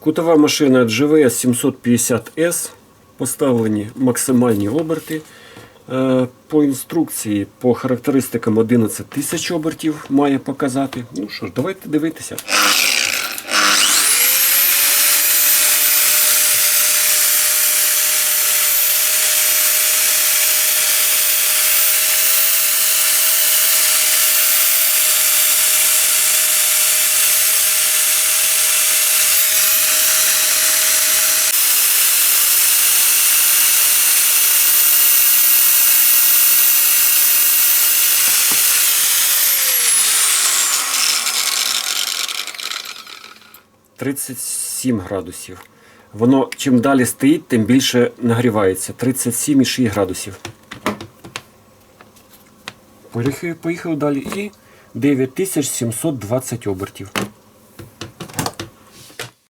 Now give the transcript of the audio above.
Кутова машина GVS 750S. Поставлені максимальні оберти. Е, По інструкції, по характеристикам 11 тисяч обертів має показати. Ну що ж, давайте дивитися. – 37 градусів. Воно чим далі стоїть, тим більше нагрівається. 37,6 градусів. Поїхали далі. І 9720 обертів.